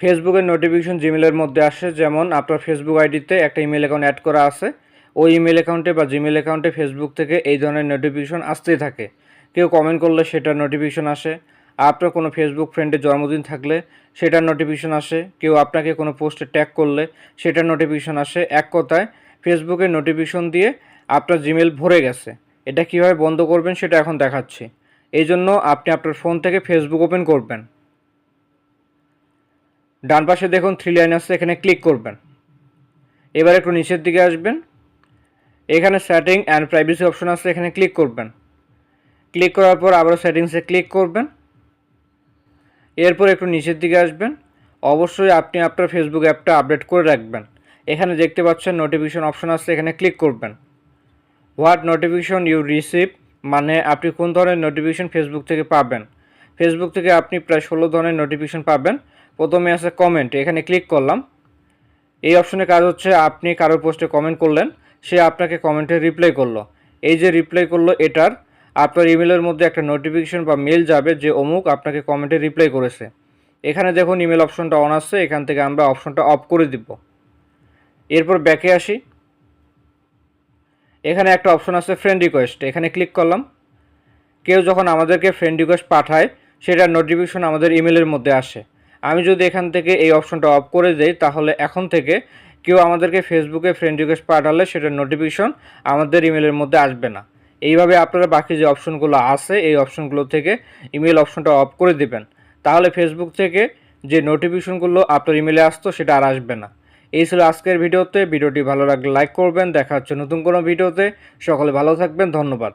ফেসবুকের নোটিফিকেশন জিমেলের মধ্যে আসে, যেমন আপনার ফেসবুক আইডিতে একটা ইমেল অ্যাকাউন্ট অ্যাড করা আছে। ওই ইমেল অ্যাকাউন্টে বা জিমেল অ্যাকাউন্টে ফেসবুক থেকে এই ধরনের নোটিফিকেশন আসতেই থাকে। কেউ কমেন্ট করলে সেটার নোটিফিকেশন আসে। আপনার কোনো ফেসবুক ফ্রেন্ডের জন্মদিন থাকলে সেটার নোটিফিকেশন আসে। কেউ আপনাকে কোনো পোস্টে ট্যাগ করলে সেটার নোটিফিকেশন আসে। এক কথায় ফেসবুকের নোটিফিকেশন দিয়ে আপনার জিমেল ভরে গেছে। এটা কীভাবে বন্ধ করবেন সেটা এখন দেখাচ্ছি। এই জন্য আপনি আপনার ফোন থেকে ফেসবুক ওপেন করবেন। ডান পাশে দেখুন থ্রি লাইন আছে, এখানে ক্লিক করবেন। এবার একটু নিচের দিকে আসবেন। এখানে সেটিং অ্যান্ড প্রাইভেসি অপশন আছে, এখানে ক্লিক করবেন। ক্লিক করার পর আবারও সেটিংসে ক্লিক করবেন। এরপর একটু নিচের দিকে আসবেন। অবশ্যই আপনি আপনার ফেসবুক অ্যাপটা আপডেট করে রাখবেন। এখানে দেখতে পাচ্ছেন নোটিফিকেশন অপশন আছে, এখানে ক্লিক করবেন। হোয়াট নোটিফিকেশন ইউ রিসিভ মানে আপনি কোন ধরনের নোটিফিকেশন ফেসবুক থেকে পাবেন? ফেসবুক থেকে আপনি প্রায় ষোলো ধরনের নোটিফিকেশন পাবেন। প্রথমে আছে কমেন্ট এখানে ক্লিক করলাম। এই অপশনে কাজ হচ্ছে আপনি কারোর পোস্টে কমেন্ট করলেন, সে আপনাকে কমেন্টে রিপ্লাই করল। এই যে রিপ্লাই করল, এটার আপনার ইমেলের মধ্যে একটা নোটিফিকেশন বা মেল যাবে যে অমুক আপনাকে কমেন্টে রিপ্লাই করেছে। এখানে দেখুন ইমেল অপশনটা অন আসছে এখান থেকে আমরা অপশনটা অফ করে দিব। এরপর ব্যাকে আসি। এখানে একটা অপশন আছে ফ্রেন্ড রিকোয়েস্ট এখানে ক্লিক করলাম। কেউ যখন আমাদেরকে ফ্রেন্ড রিকোয়েস্ট পাঠায়, সেটার নোটিফিকেশন আমাদের ইমেলের মধ্যে আসে। আমি যদি এখান থেকে এই অপশনটা অফ করে দেই, তাহলে এখন থেকে কেউ আমাদেরকে ফেসবুকে ফ্রেন্ড রিকোয়েস্ট পাঠালে সেটার নোটিফিকেশন আমাদের ইমেলের মধ্যে আসবে না। এইভাবে আপনারা বাকি যে অপশনগুলো আছে, এই অপশনগুলো থেকে ইমেল অপশনটা অফ করে দিবেন। তাহলে ফেসবুক থেকে যে নোটিফিকেশনগুলো আপনার ইমেলে আসতো, সেটা আর আসবে না। এই ছিল আজকের ভিডিওতে। ভিডিওটি ভালো লাগলে লাইক করবেন। দেখা হচ্ছে নতুন কোনো ভিডিওতে। সকলে ভালো থাকবেন। ধন্যবাদ।